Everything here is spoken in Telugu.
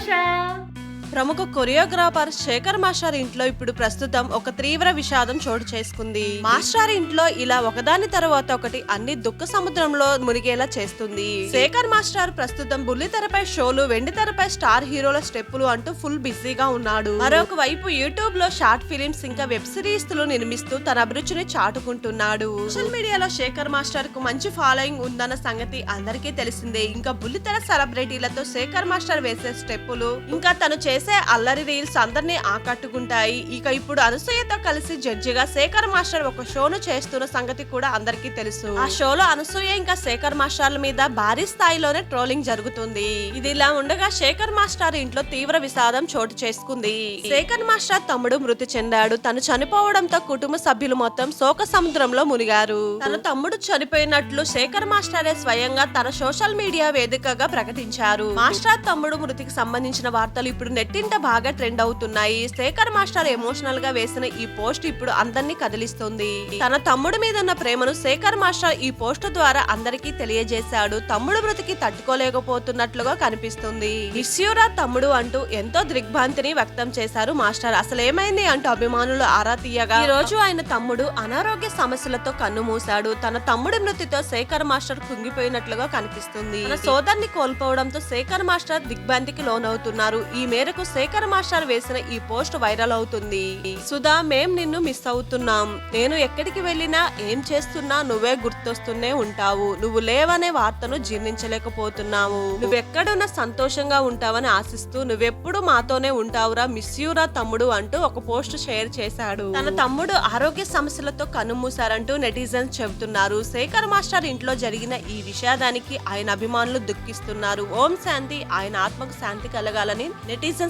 帅 ప్రముఖ కొరియోగ్రాఫర్ శేఖర్ మాస్టర్ ఇంట్లో ఇప్పుడు ప్రస్తుతం ఒక తీవ్ర విషాదం చోటు చేసుకుంది. మాస్టర్ ఇంట్లో ఇలా ఒకదాని తర్వాత ఒకటి అన్ని దుఃఖ సముద్రంలో మునిగేలా చేస్తుంది. శేఖర్ మాస్టర్ ప్రస్తుతం బుల్లి తెరపై షోలు వెండి తెరపై స్టార్ హీరోల స్టెప్పులు అంటూ ఫుల్ బిజీగా ఉన్నాడు. మరొక వైపు యూట్యూబ్లో షార్ట్ ఫిలిమ్స్ ఇంకా వెబ్ సిరీస్లు నిర్మిస్తూ తన అభిరుచిని చాటుకుంటున్నాడు. సోషల్ మీడియాలో శేఖర్ మాస్టర్కు మంచి ఫాలోయింగ్ ఉందన్న సంగతి అందరికీ తెలిసిందే. ఇంకా బుల్లితెర సెలబ్రిటీలతో శేఖర్ మాస్టర్ వేసే స్టెప్పులు ఇంకా తను చేసే అల్లరి రీల్స్ అందరినీ ఆకట్టుకుంటాయి. ఇక ఇప్పుడు అనసూయతో కలిసి జడ్జిగా శేఖర్ మాస్టర్ ఒక షోను చేస్తున్న సంగతి కూడా అందరికీ తెలుసు. ఆ షోలో అనసూయ ఇంకా శేఖర్ మాస్టర్ల మీద భారీ స్థాయిలోనే ట్రోలింగ్ జరుగుతుంది. ఇది ఇలా ఉండగా శేఖర్ మాస్టర్ ఇంట్లో తీవ్ర విషాదం చోటు చేసుకుంది. శేఖర్ మాస్టర్ తమ్ముడు మృతి చెందాడు. తను చనిపోవడంతో కుటుంబ సభ్యులు మొత్తం శోక సముద్రంలో మునిగారు. తన తమ్ముడు చనిపోయినట్లు శేఖర్ మాస్టరే స్వయంగా తన సోషల్ మీడియా వేదికగా ప్రకటించారు. మాస్టర్ తమ్ముడు మృతికి సంబంధించిన వార్తలు ఇప్పుడు నెట్టింట బాగా ట్రెండ్ అవుతున్నాయి. శేఖర్ మాస్టర్ ఎమోషనల్గా వేసిన ఈ పోస్ట్ ఇప్పుడు అందరినీ కదిలిస్తుంది. తన తమ్ముడు మీద ఉన్న ప్రేమను శేఖర్ మాస్టర్ ఈ పోస్ట్ ద్వారా అందరికీ తెలియజేశాడు. తమ్ముడు మృతికి తట్టుకోలేకపోతున్నట్లుగా కనిపిస్తుంది. విస్యూరా తమ్ముడు అంటూ ఎంతో దిగ్భ్రాంతిని వ్యక్తం చేశారు మాస్టర్. అసలు ఏమైంది అంటూ అభిమానులు ఆరా తీయగా ఈ రోజు ఆయన తమ్ముడు అనారోగ్య సమస్యలతో కన్ను మూశాడు. తన తమ్ముడి మృతితో శేఖర్ మాస్టర్ కుంగిపోయినట్లుగా కనిపిస్తుంది. తన కోల్పోవడంతో శేఖర్ మాస్టర్ దిగ్భ్రాంతికి లోనవుతున్నారు. ఈ మేరకు శేఖర్ మాస్టర్ వేసిన ఈ పోస్ట్ వైరల్ అవుతుంది. సుధా మేం నిన్ను మిస్ అవుతున్నాం. నేను ఎక్కడికి వెళ్ళినా ఏం చేస్తున్నా నువ్వే గుర్తొస్తూనే ఉంటావు. నువ్వు లేవనే వార్తను జీర్ణించలేకపోతున్నావు. నువ్వెక్కడున్నా సంతోషంగా ఉంటావని ఆశిస్తూ నువ్వెప్పుడు మాతోనే ఉంటావురా మిస్ యూరా తమ్ముడు అంటూ ఒక పోస్ట్ షేర్ చేశాడు. తన తమ్ముడు ఆరోగ్య సమస్యలతో కనుమూశారంటూ నెటిజన్స్ చెబుతున్నారు. శేఖర్ మాస్టర్ ఇంట్లో జరిగిన ఈ విషాదానికి ఆయన అభిమానులు దుఃఖిస్తున్నారు. ఓం శాంతి ఆయన ఆత్మకు శాంతి కలగాలని నెటిజన్స్